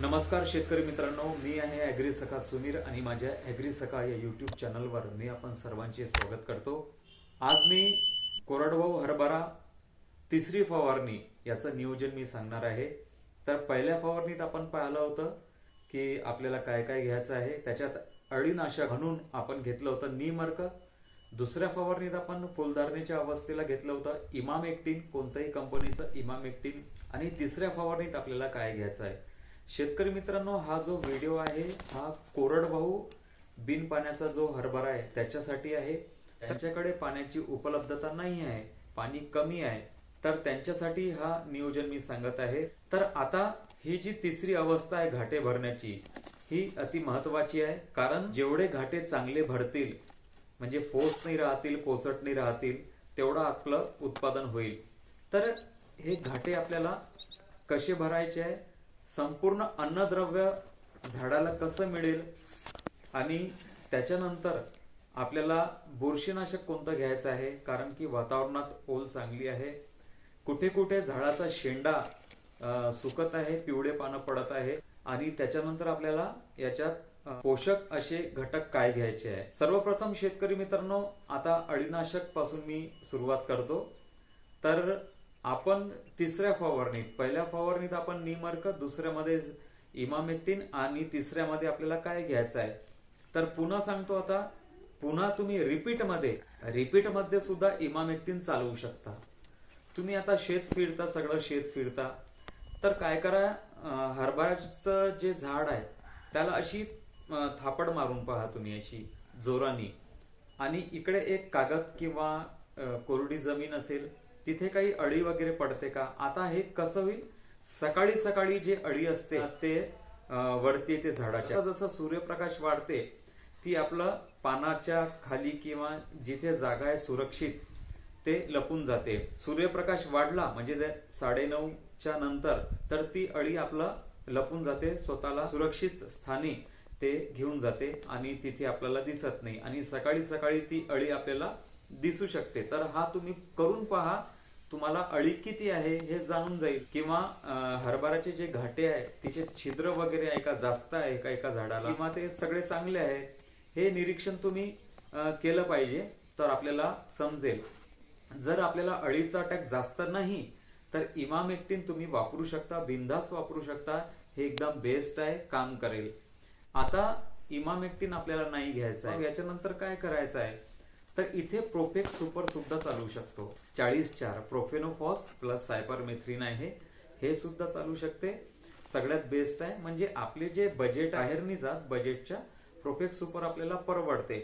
नमस्कार शेतकरी मित्रांनो मी आहे ॲग्री सखा सुनीर आणि माझ्या ॲग्री सखा या यूट्यूब चॅनलवर मी आपण सर्वांचे स्वागत करतो. आज मी कोरडवाहू हरभरा तिसरी फवारणी याचं नियोजन मी सांगणार आहे. तर पहिल्या फवारणीत आपण पाहिलं होतं की आपल्याला काय काय घ्यायचं आहे त्याच्यात अळीनाशक म्हणून आपण घेतलं होतं निमर्क. दुसऱ्या फवारणीत आपण फुलधारणीच्या अवस्थेला घेतलं होतं इमाम एकटीन कोणत्याही कंपनीचं इमाम एकटीन आणि तिसऱ्या फवारणीत आपल्याला काय घ्यायचं आहे शेतकरी मित्रांनो हा जो व्हिडिओ आहे हा कोरडवाहू बिन पाण्याचा जो हरभरा आहे त्याच्यासाठी आहे. त्यांच्याकडे पाण्याची उपलब्धता नाही आहे पाणी कमी आहे तर त्यांच्यासाठी हा नियोजन मी सांगत आहे. तर आता ही जी तिसरी अवस्था आहे घाटे भरण्याची ही अति महत्वाची आहे कारण जेवढे घाटे चांगले भरतील म्हणजे फोस नाही राहतील पोचट नाही राहतील तेवढं आपलं उत्पादन होईल. तर हे घाटे आपल्याला कसे भरायचे आहे? संपूर्ण अन्नद्रव्य झाडाला कसं मिळेल? आणि त्याच्यानंतर आपल्याला बुरशीनाशक कोणतं घ्यायचं आहे? कारण की वातावरणात ओल चांगली आहे. कुठे कुठे झाडाचा शेंडा सुकत आहे पिवळे पानं पडत आहे. आणि त्याच्यानंतर आपल्याला याच्यात पोषक असे घटक काय घ्यायचे आहे? सर्वप्रथम शेतकरी मित्रांनो आता अळीनाशकपासून मी सुरुवात करतो. तर आपण तिसऱ्या फवारणीत पहिल्या फवारणीत आपण निमर्क दुसऱ्यामध्ये इमामेक्टिन आणि तिसऱ्यामध्ये आपल्याला काय घ्यायचं आहे? तर पुन्हा सांगतो आता पुन्हा तुम्ही रिपीटमध्ये रिपीटमध्ये सुद्धा इमामेक्टिन चालवू शकता. तुम्ही आता शेत फिरता सगळं शेत फिरता. तर काय करा हरभऱ्याचं जे झाड आहे त्याला अशी थापड मारून पहा तुम्ही अशी जोरानी. आणि इकडे एक कागद किंवा कोरडी जमीन असेल तिथे काही अळी वगैरे पडते का? आता हे कसं होईल? सकाळी सकाळी जे अळी असते ते वरती येते झाडाच्या. जसं सूर्यप्रकाश वाढते ती आपलं पानाच्या खाली किंवा जिथे जागा आहे सुरक्षित ते लपून जाते. सूर्यप्रकाश वाढला म्हणजे साडे साडेनऊच्या नंतर तर ती अळी आपलं लपून जाते स्वतःला सुरक्षित स्थानी ते घेऊन जाते आणि तिथे आपल्याला दिसत नाही. आणि सकाळी सकाळी ती अळी आपल्याला दिसू शकते. तर हा तुम्ही करून पहा तुम्हाला अळी किती आहे हे जाणून जाईल. किंवा हरभराचे हरभऱ्याचे जे घाटे आहे तिचे छिद्र वगैरे आहे का जास्त आहे का एका झाडाला? किंवा ते सगळे चांगले आहे हे निरीक्षण तुम्ही केलं पाहिजे तर आपल्याला समजेल. जर आपल्याला अळीचा अटॅक जास्त नाही तर इमाम तुम्ही वापरू शकता बिंदास वापरू शकता हे एकदम बेस्ट आहे काम करेल. आता इमामेक्टिन आपल्याला नाही घ्यायचं आहे. याच्यानंतर काय करायचं आहे? तर इथे प्रोफेक्स सुपर सुद्धा चालू शकतो. चाळीस चार. प्रोफेनोफॉस प्लस सायपर मेथ्रीन आहे. हे सुद्धा चालू शकते. सगळ्यात बेस्ट आहे. म्हणजे आपले जे बजेट बाहेर नाही जात बजेटच्या प्रोफेक्स सुपर आपल्याला परवडते.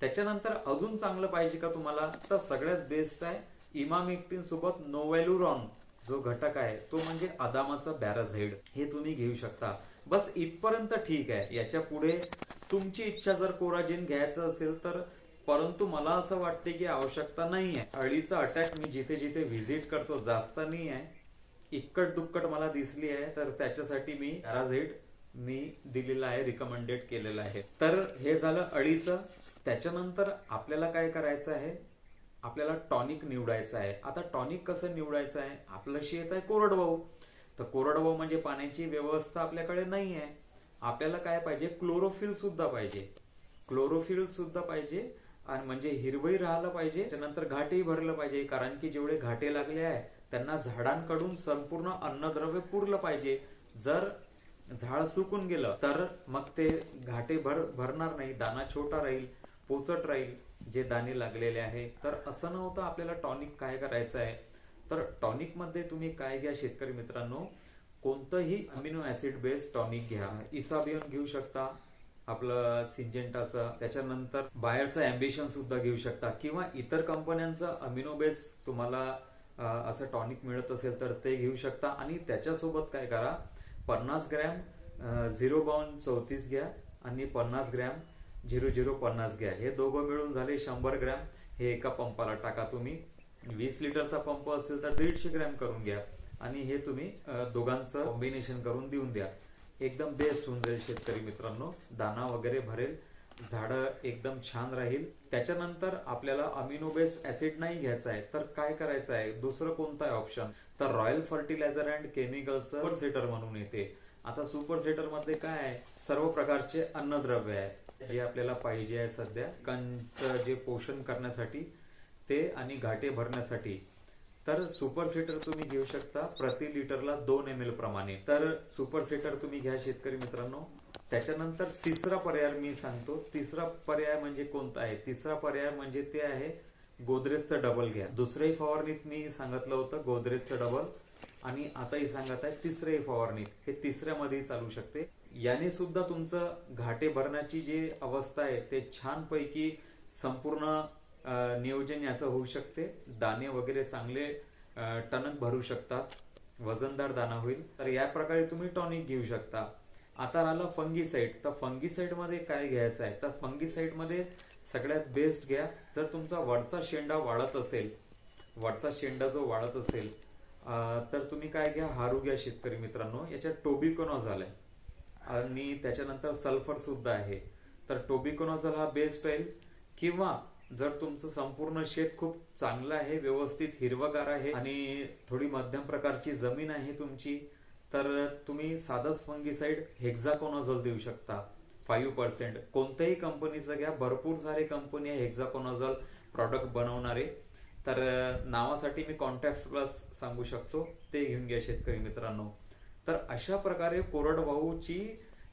त्याच्यानंतर अजून चांगलं पाहिजे का तुम्हाला? तर सगळ्यात बेस्ट आहे इमामिक्टिन सोबत नोवेलुरॉन. जो घटक आहे तो म्हणजे अदामाचा बॅराझेड हे तुम्ही घेऊ शकता. बस इथपर्यंत ठीक आहे. याच्यापुढे तुमची इच्छा जर कोराजिन घ्यायचं असेल तर परंतु मला असं वाटते की आवश्यकता नाही आहे अळीचा अटॅक मी जिथे जिथे व्हिजिट करतो जास्त नाही आहे इक्कट दुक्कट मला दिसली आहे तर त्याच्यासाठी मी पॅराझाईड मी दिलेला आहे रिकमेंडेड केलेलं आहे. तर हे झालं अळीचं. त्याच्यानंतर आपल्याला काय करायचं आहे? आपल्याला टॉनिक निवडायचं आहे. आता टॉनिक कसं निवडायचं आहे? आपलं शेत आहे कोरडवाहू. तर कोरडवाऊ म्हणजे पाण्याची व्यवस्था आपल्याकडे नाही आहे आपल्याला काय पाहिजे? क्लोरोफिल सुद्धा पाहिजे. क्लोरोफिल सुद्धा पाहिजे. आणि म्हणजे हिरवही राहिलं पाहिजे त्यानंतर घाटेही भरलं पाहिजे. कारण की जेवढे घाटे लागले आहे त्यांना झाडांकडून संपूर्ण अन्नद्रव्य पुरलं पाहिजे. जर झाड सुकून गेलं तर मग ते घाटे भर भरणार नाही. दाना छोटा राहील पोचट राहील जे दाणे लागलेले आहे. तर असं नव्हतं आपल्याला टॉनिक काय करायचं आहे. तर टॉनिकमध्ये तुम्ही काय घ्या शेतकरी मित्रांनो? कोणतंही अमिनो ऍसिड बेस्ड टॉनिक घ्या. इसाबियन घेऊ शकता. आपलं सिंजेंटाचं त्याच्यानंतर बाहेरचं अँबिशन सुद्धा घेऊ शकता. किंवा इतर कंपन्यांचं अमिनो बेस तुम्हाला असं टॉनिक मिळत असेल तर ते घेऊ शकता. आणि त्याच्यासोबत काय करा पन्नास ग्रॅम झिरो बाउन चौतीस घ्या आणि पन्नास ग्रॅम झिरो झिरो पन्नास घ्या. हे दोघं मिळून झाले शंभर ग्रॅम. हे एका पंपाला टाका तुम्ही. वीस लिटरचा पंप असेल तर दीडशे ग्रॅम करून घ्या. आणि हे तुम्ही दोघांचं कॉम्बिनेशन करून देऊन द्या. एकदम बेस्ट होऊन जाईल शेतकरी मित्रांनो. दाना वगैरे भरेल झाडं एकदम छान राहील. त्याच्यानंतर आपल्याला अमिनो बेस ऍसिड नाही घ्यायचं आहे. तर काय करायचं आहे? दुसरं कोणतं आहे ऑप्शन तर royal fertiliser and chemicals sector म्हणून येते. आता सुपर सेटरमध्ये काय आहे? सर्व प्रकारचे अन्नद्रव्य आहे. जे आपल्याला पाहिजे आहे सध्या. पिकांचं जे पोषण करण्यासाठी ते आणि घाटे भरण्यासाठी. तर सुपर सीटर तुम्ही घेऊ शकता प्रति लिटरला दोन एम एल प्रमाणे. तर सुपर सीटर तुम्ही घ्या शेतकरी मित्रांनो. त्याच्यानंतर तिसरा पर्याय मी सांगतो. तिसरा पर्याय म्हणजे कोणता आहे? तिसरा पर्याय म्हणजे ते आहे गोदरेजचं डबल घ्या. दुसऱ्याही फवारणीत मी सांगितलं होतं गोदरेजचं डबल आणि आताही सांगत आहे तिसऱ्याही फवारणीत हे तिसऱ्यामध्येही चालू शकते. याने सुद्धा तुमचं घाटे भरण्याची जी अवस्था आहे ते छानपैकी संपूर्ण नियोजन याचं होऊ शकते. दाणे वगैरे चांगले टणक भरू शकतात. वजनदार दाना होईल. तर या प्रकारे तुम्ही टॉनिक घेऊ शकता. आता राहिलं फंगीसाईड तर फंगीसाईडमध्ये काय घ्यायचं आहे? तर फंगीसाईडमध्ये सगळ्यात बेस्ट घ्या. जर तुमचा वरचा शेंडा वाढत असेल वरचा शेंडा जो वाढत असेल तर तुम्ही काय घ्या? हारू घ्या शेतकरी मित्रांनो. याच्यात टोबिकोनॉझल आहे आणि त्याच्यानंतर सल्फर सुद्धा आहे. तर टोबिकोनॉझल हा बेस्ट राहील. किंवा जर तुमचं संपूर्ण शेत खूप चांगलं आहे व्यवस्थित हिरवगार आहे आणि थोडी मध्यम प्रकारची जमीन आहे तुमची तर तुम्ही साधंच फंगीसाईड हेक्झाकोनॉझल देऊ शकता फाईव्ह पर्सेंट कोणत्याही कंपनीचं घ्या भरपूर सारे कंपनी आहे हेक्झाकोनॉझल प्रॉडक्ट बनवणारे. तर नावासाठी मी कॉन्टॅक्ट प्लस सांगू शकतो ते घेऊन घ्या शेतकरी मित्रांनो. तर अशा प्रकारे कोरडवाहूची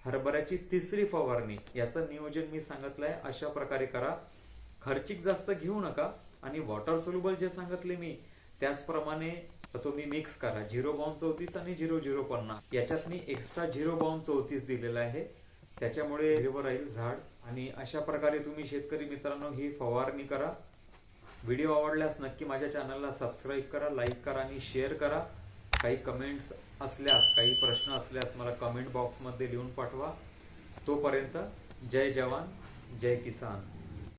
हरभऱ्याची तिसरी फवारणी याचं नियोजन मी सांगितलंय अशा प्रकारे करा. खर्चिक जास्त घेऊ नका. आणि वॉटर सोल्युबल जे सांगितले मी त्याचप्रमाणे तुम्ही मिक्स करा. झिरो बॉम्ब चौतीस आणि झिरो झिरो पन्नास. याच्यात मी एक्स्ट्रा झिरो बॉम्ब चौतीस दिलेला आहे. त्याच्यामुळे हिरवं राहील झाड आणि अशा प्रकारे तुम्ही शेतकरी मित्रांनो ही फवारणी करा. व्हिडिओ आवडल्यास नक्की माझ्या चॅनलला सबस्क्राईब करा लाईक करा आणि शेअर करा. काही कमेंट्स असल्यास काही प्रश्न असल्यास मला कमेंट बॉक्समध्ये लिहून पाठवा. तोपर्यंत जय जवान जय किसान.